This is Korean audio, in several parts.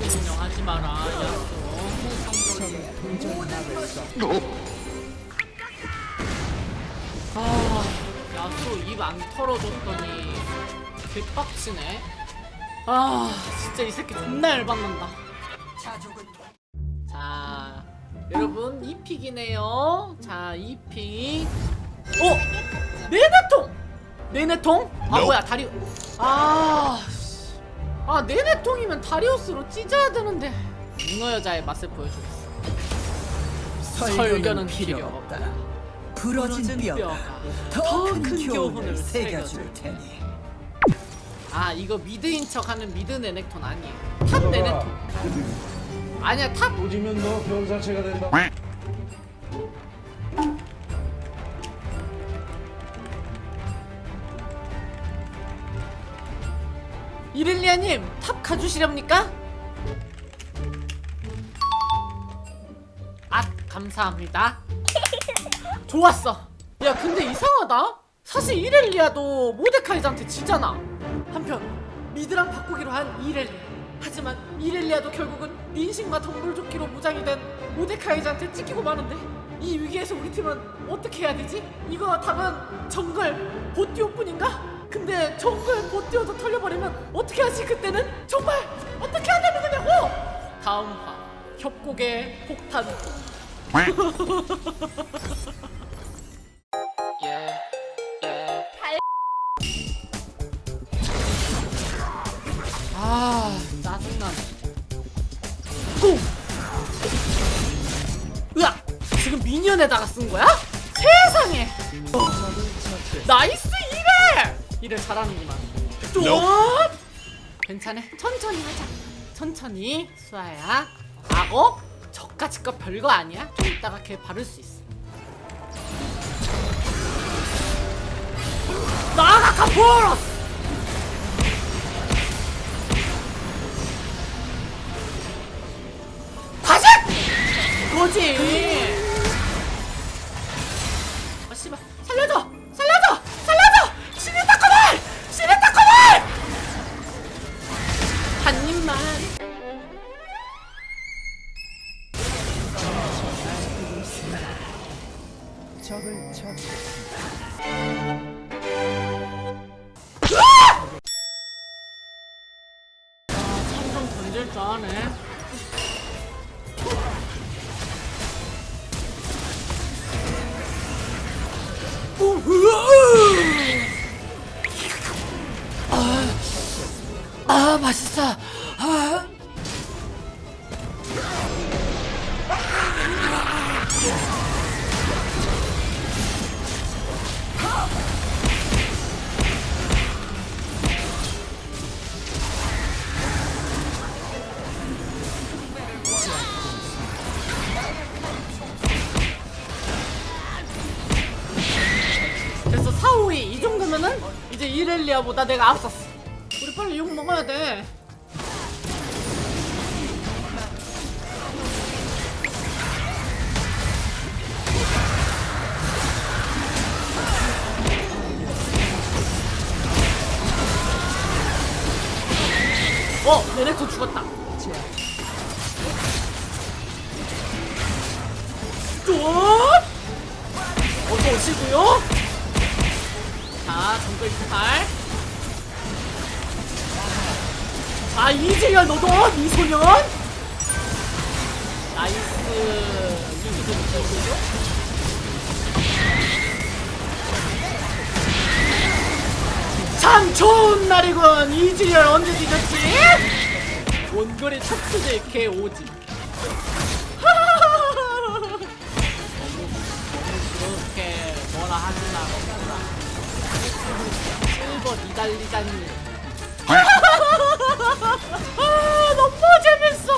운영하지 마라 야쏘 아 야쏘 입안 털어줬더니 개빡치네. 아 진짜 이 새끼 존나 열받는다. 자 여러분 이 픽이네요. 자 이 픽. 어? 네네통! 네네통? 아 뭐야 다리. 아... 씨. 아 네네통이면 다리우스로 찢어야 되는데. 문어 여자의 맛을 보여주겠어. 설교는 필요 없다. 부러진 뼈가 더큰 교훈을 새겨줄 테니. 아 이거 미드인 척하는 미드 네넥톤 아니에요. 탑 네넥톤. 아니야 탑. 오지면 너 병사체가 된다. 이렐리아님 탑 가주시렵니까? 아 감사합니다. 좋았어. 야 근데 이상하다. 사실 이렐리아도 모데카이즈한테 지잖아. 한편 미드랑 바꾸기로 한 이렐리아 하지만 이렐리아도 결국은 민식과 덤불조끼로 무장이 된 모데카이즈한테 찢기고 마는데 이 위기에서 우리 팀은 어떻게 해야 되지? 이거 답은 정글 보띠오뿐인가? 근데 정글 보띠오도 털려버리면 어떻게 하지 그때는? 정말 어떻게 해야 되는 거냐고! 다음 화 협곡의 폭탄 미니언에다가 쓴 거야? 세상에! 나이스 이래! 이래 잘하는구만 또! 괜찮아 천천히 하자 천천히 수아야 악어? 저까지 거 별거 아니야 좀 이따가 걔 바를 수 있어 나가 카포러 오, 이렐리아보다 내가 앞섰어 우리 빨리 욕 먹어야 돼 어! 네넥톤 죽었다 자 이재열 너도 이소년? 나이스. 이기도 이기도 참 좋은 날이군. 이지열 언제 뒤졌지? 원거리 척수질 개 오지. 너무 그렇게 뭐라 하지 마 먹구나. 실버 니달리다니 아 너무 재밌어.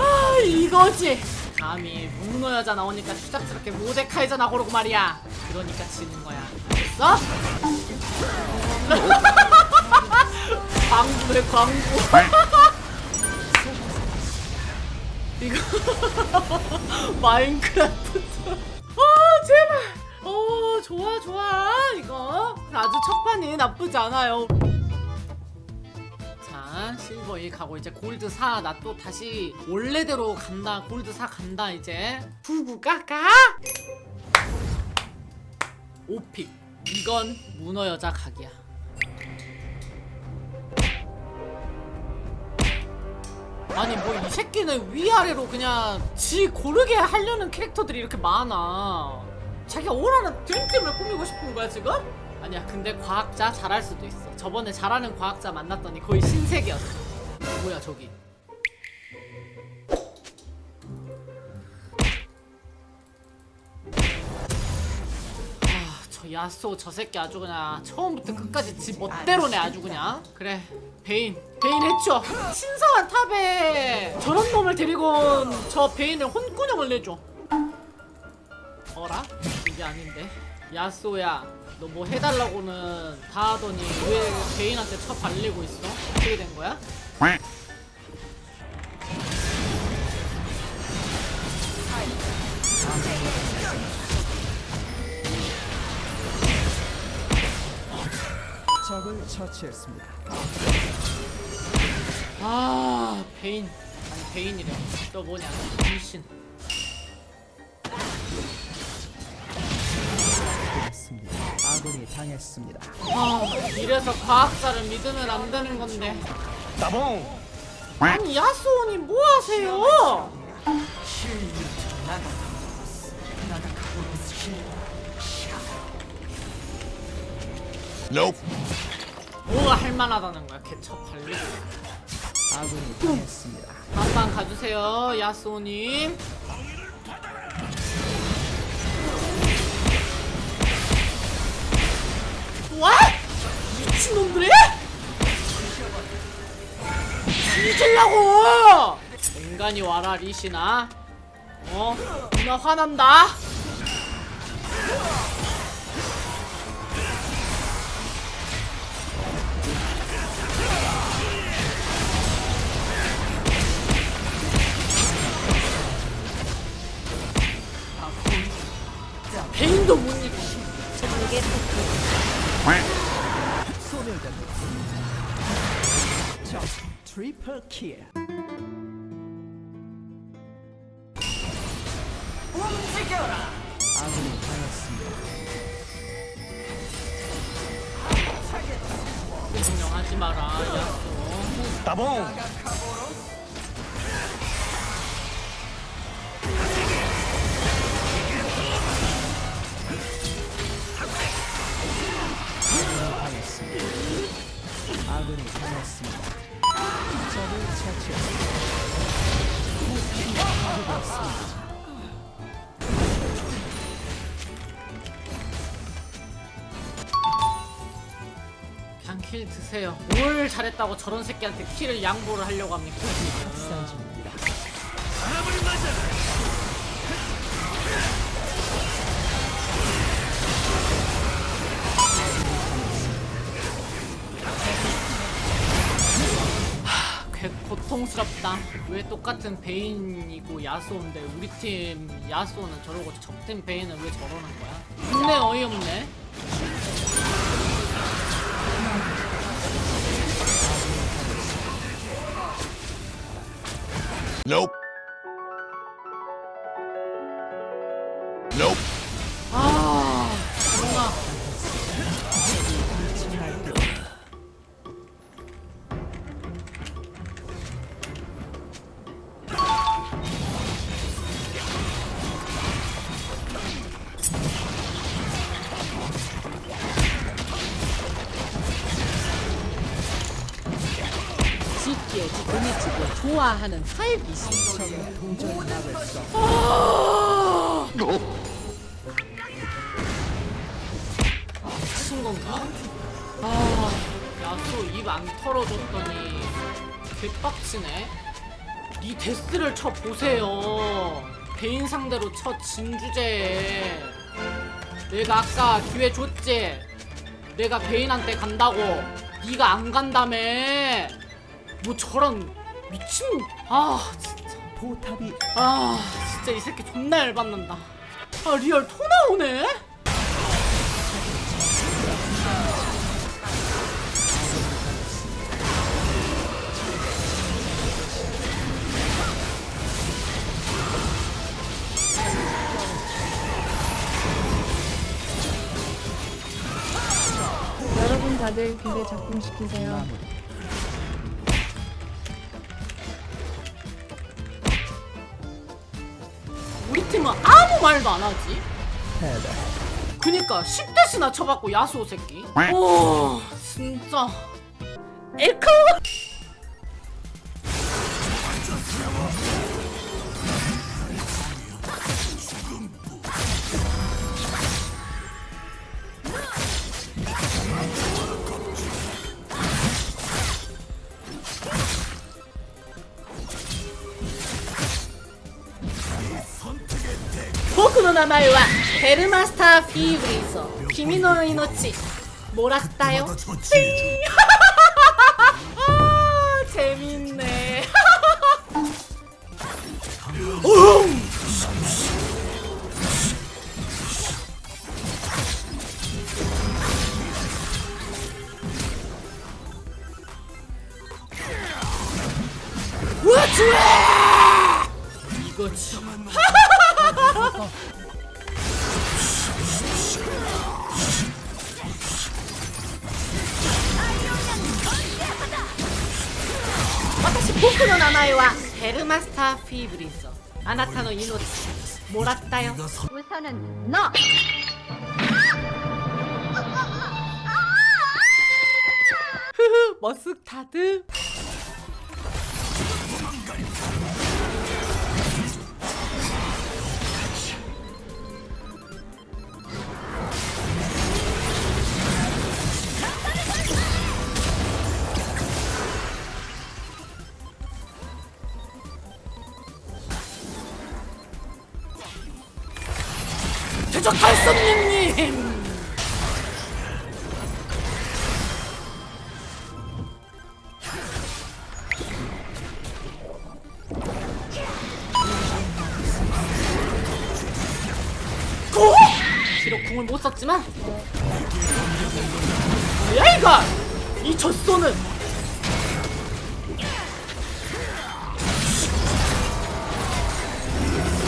아 이거지. 감히 문어 여자 나오니까 추잡스럽게 모데카이저 나고르고 말이야. 그러니까 지는 거야. 알겠어? 광부네 광부. 이거 마인크래프트. 아 제발. 어 좋아 좋아. 이거. 아주 첫 판이 나쁘지 않아요 자 실버 1 가고 이제 골드 4 나 또 다시 원래대로 간다 골드 4 간다 이제. 부부 까까? 5픽. 이건 문어 여자 각이야. 아니 뭐 이 새끼는 위아래로 그냥 지 고르게 하려는 캐릭터들이 이렇게 많아. 자기가 오라는 드림 때문에 꾸미고 싶은 거야 지금? 아니야 근데 과학자 잘할 수도 있어. 저번에 잘하는 과학자 만났더니 거의 신세계였어. 뭐야 저기. 아, 저 야쏘 저 새끼 아주 그냥 처음부터 끝까지 지 멋대로네 아주 그냥. 그래 베인 베인 했죠 신성한 탑에 저런 놈을 데리고 온 저 베인을 혼꾸녕을 내줘. 어라? 이게 아닌데 야쏘야 너 뭐 해달라고는 다 하더니 왜 베인한테 쳐 발리고 있어? 어떻게 된 거야? 적을 처치했습니다. 아 베인 아니 베인이래 너 뭐냐 미신 했습니다. 아군이 당했습니다. 아 이래서 과학자를 믿으면 안 되는 건데 따봉 아니 야수원님 뭐 하세요? Nope 뭐가 할만하다는 거야 개척 발리 아군이 당했습니다. 한방 가주세요 야수원님 와 미친놈들이? 뒤질라고! 인간이 와라 리시나. 어? 누나 화난다 아군이 당했습니다. 적을 처치했습니다. 그냥 킬 드세요 뭘 잘했다고 저런 새끼한테 킬을 양보를 하려고 합니까 산중입 고통스럽다. 왜 똑같은 베인이고 야수인데 우리 팀 야수는 저러고 적팀 베인은 왜 저러는 거야? 존내 어이없네. Nope. Nope 없. 아 미친 건가? 아 야수 입안 털어줬더니 개빡치네. 니 데스를 쳐 보세요. 개인 상대로 첫 진주제. 내가 아까 기회 줬지? 내가 베인한테 간다고. 네가 안 간다며? 뭐 저런 미친. 아 진짜. 포탑이. 아 진짜 이 새끼 존나 열받는다. 아 리얼 토 나오네? 여러분 다들 기대 작동시키세요. 말도 안 하지. 그니까 10대시나 쳐받고 야수호 새끼. 오 진짜. 에코 僕の名前はヘルマスター・フィーブリーゾ君の命もらったよ 僕の名前はヘルマスター・フィーブリーゾあなたの命もらったよ 우선은 너. 흐흐 머스타드 궁을 못 썼지만. 뭐야 이거? 이 젖소는.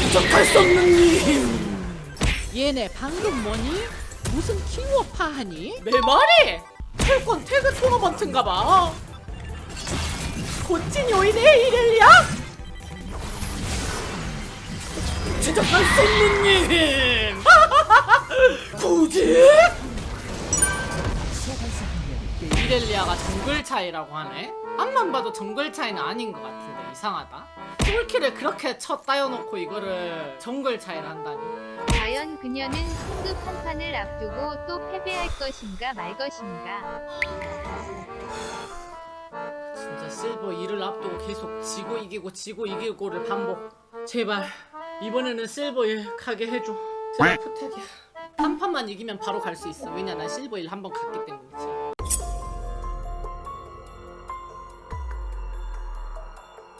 대적할 수 없는 님 얘네 방금 뭐니? 무슨 킹오파 하니? 내 말이? 철권 태그 토너먼트인가봐. 고친 요인의 이렐리야? 대적할 수 없는 님 굳이? 이렐리아가 정글 차이라고 하네? 앞만 봐도 정글 차이는 아닌 것 같은데 이상하다 풀키를 그렇게 쳐 따여놓고 이거를 정글 차이를 한다니 과연 그녀는 승급 한 판을 앞두고 또 패배할 것인가 말 것인가. 진짜 실버 2를 앞두고 계속 지고 이기고 지고 이기고를 반복 제발 이번에는 실버 1 가게 해줘 제발 부탁이야. 한 판만 이기면 바로 갈 수 있어. 왜냐 난 실버 1 한 번 갔기 때문이지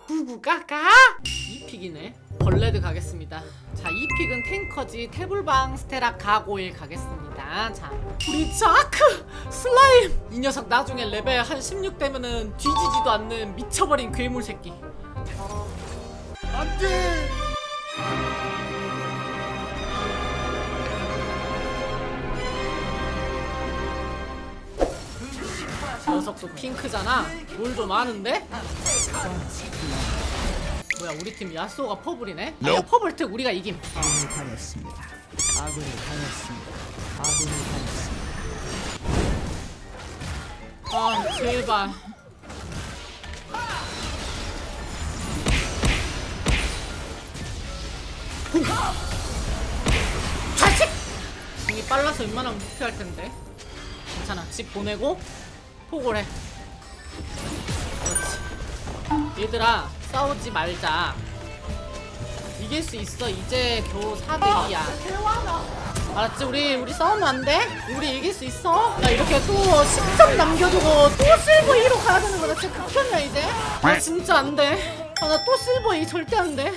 구구가가? 이 픽이네. 벌레드 가겠습니다. 자 이 픽은 탱커지 태블방 스테라 가고일 가겠습니다. 자 우리 자크 슬라임! 이 녀석 나중에 레벨 한 16 되면은 뒤지지도 않는 미쳐버린 괴물 새끼. 안돼 녀석도 핑크잖아 돌도 많은데? 뭐야 우리 팀 야스오가 퍼블이네? Nope. 퍼블 특 우리가 이김 아군을 당했습니다. 아군을 당했습니다. 아군을 당했습니다. 아 제발 자식! 공이 빨라서 웬만하면 무피할 텐데 괜찮아 집 보내고 해. 그렇지. 얘들아 싸우지 말자. 이길 수 있어. 이제 겨우 400이야. 알았지? 우리 우리 싸우면 안 돼? 우리 이길 수 있어? 나 이렇게 또 10점 남겨두고 또 실버 2로 가야 되는 거나 진짜 극혐이야 이제. 아 진짜 안돼. 아나 또 실버 2 절대 안돼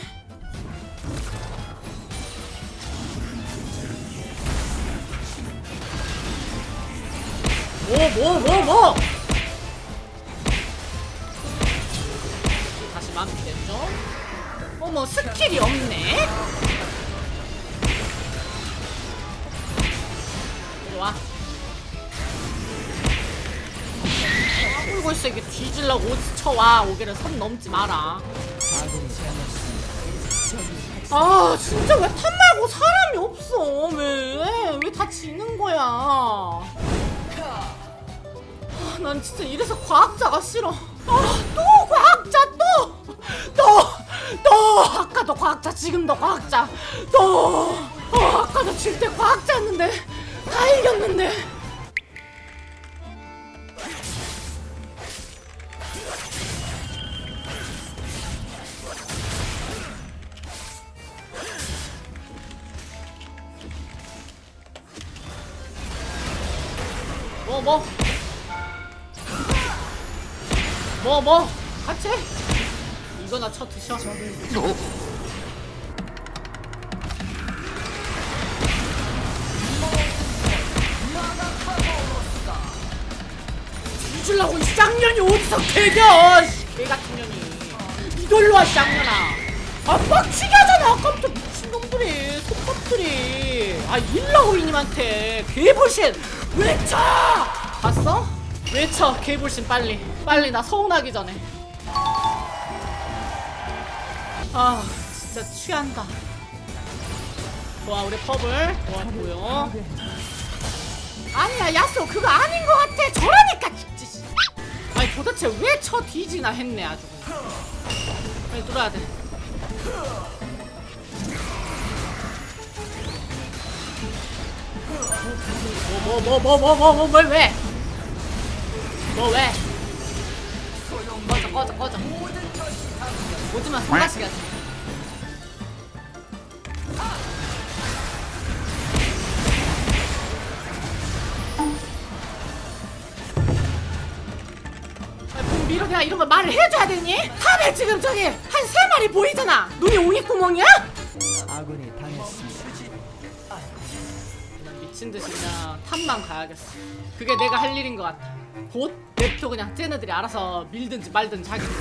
뭐 뭐 뭐 뭐 다시 마무리됐죠? 어머 스킬이 없네 이리 와 숨고 있어 이게 뒤질라고 오지 쳐와 오게를 선 넘지 마라. 아 진짜 왜탑 말고 사람이 없어 왜? 왜 다 지는 거야 아, 난 진짜 이래서 과학자가 싫어 아 또 과학자 또! 또! 또! 아까도 과학자 지금도 과학자 또! 어, 아까도 질 때 과학자였는데 다 이겼는데 뭐 뭐? 뭐 뭐? 같이 해? 이거나 쳐 드셔. 뒤질라고 이 쌍년이 어디서 개겨 씨, 개 같은 년이. 이걸로 와 쌍년아. 아 빡치게 하잖아 아까부터 미친놈들이. 속박들이. 아 일라오이님한테. 개불신. 외쳐! 봤어? 외쳐 개불신 빨리 빨리 나 서운하기 전에 아 진짜 취한다 좋아 우리 펍을 좋았고요 아니야 야스 그거 아닌 것 같아 저라니까 죽지 씨. 아니 도대체 왜 쳐 뒤지나 했네 아주 빨리 뚫어야 돼 뭐 뭐 뭐 뭐 뭐 뭐뭐 왜? 뭐 왜? 꺼져 꺼져 오지마 아, 뭐 미로야 이런 걸 말을 해줘야 되니? 탑에 지금 저기 한 세 마리 보이잖아 눈이 옹이구멍이야? 아군이 당했습니다. 미친 듯이 그냥 탑만 가야겠어. 그게 내가 할 일인 것 같아. 곧 냅둬 그냥 쟤네들이 알아서 밀든지 말든지 하겠지.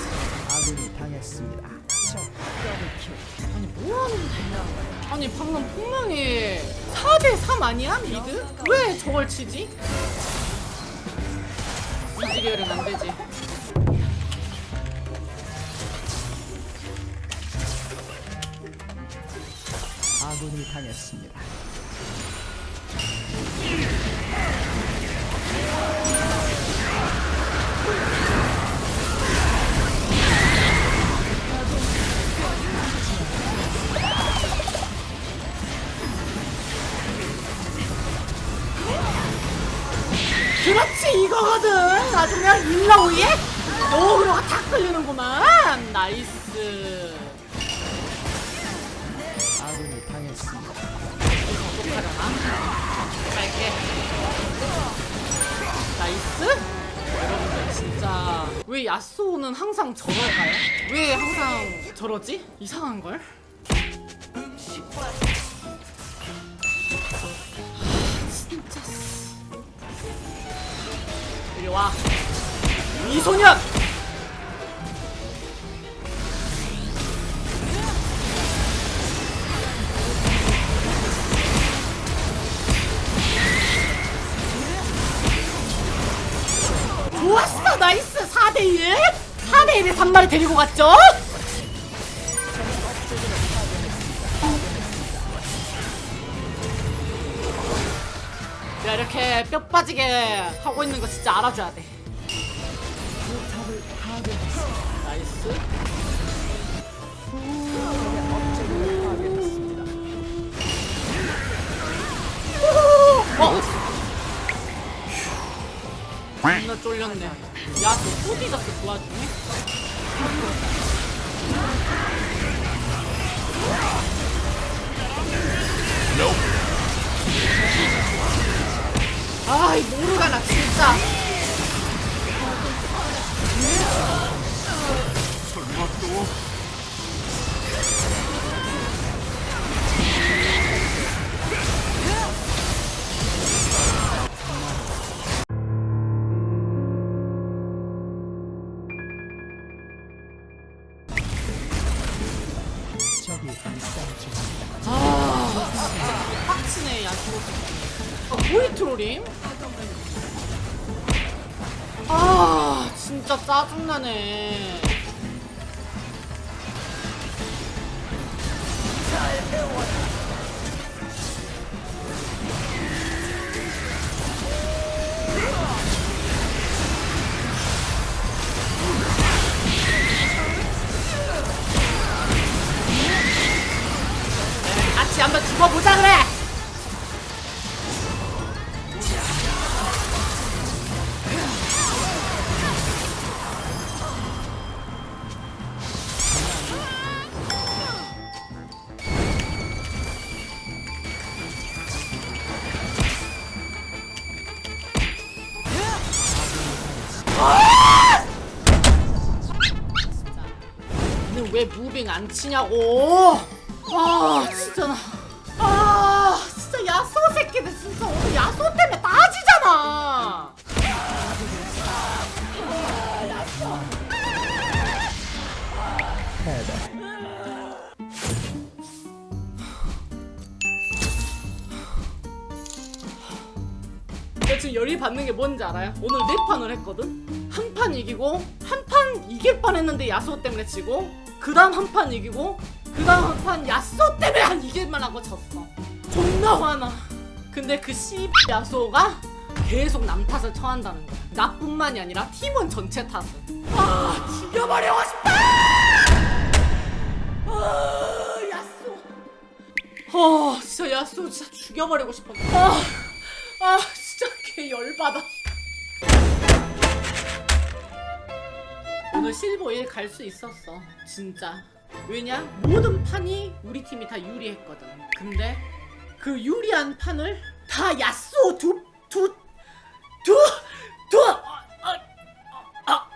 아군이 당했습니다. 적 더블 킬. 아니 뭐 하는데? 아니 방금 분명히 4대 3 아니야 미드? 왜 저걸 치지? 움직여는 안 되지. 아군이 당했습니다. 그냥 일라오이에 여기로가 다 끌리는구만. 나이스. 아군이 당했습니다. 똑하려나? 갈게. 나이스? 여러분들 진짜 왜 야스오는 항상 저럴까요? 왜 항상 저러지? 이상한 걸? 진짜. 이리 와. 이소년! 좋았어 나이스 4대1 4대1에 3마리 데리고 갔죠? 야 이렇게 뼈 빠지게 하고 있는 거 진짜 알아줘야 돼 어! 존나 쫄렸네 야 너 어디 갔어 그 와중에? 아 이 모르가 나 진짜 적이 아, 보이 트롤임? 아 진짜 짜증나네. 같이 한번 죽어보자 그래. 왜 무빙 안 치냐고? 아 진짜 나. 아 진짜 야소 새끼들 진짜 오늘 야소 때문에 따지잖아. 지금 열이 받는 게 뭔지 알아요? 오늘 네 판을 했거든? 한 판 이기고 한 판 이길 뻔했는데 야수 때문에 지고 그 다음 한 판 이기고 그 다음 한 판 야수 때문에 한 이길만 하고 졌어. 존나 화나. 근데 그 씨 야수가 계속 남 탓을 처한다는 거야. 나뿐만이 아니라 팀원 전체 탓을. 아 죽여버리고 싶다! 아 야수 아 진짜 야수 진짜 죽여버리고 싶어. 아, 아 개 열받아. 오늘 실버 1 갈 수 있었어 진짜. 왜냐? 모든 판이 우리 팀이 다 유리했거든. 근데 그 유리한 판을 다 야쏘 두 두 두 두! 아,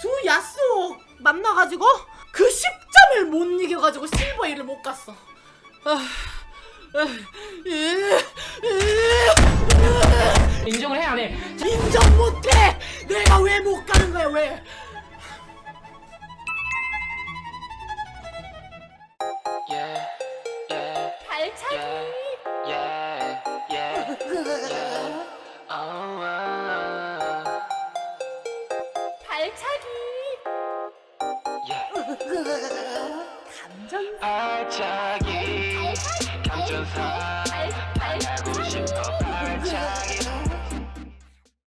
두 야쏘 만나가지고 그 10점을 못 이겨가지고 실버 1을 못 갔어. 아, 아, 인정을 해야 돼. 인정 못해! 내가 왜 못 가는 거야 왜?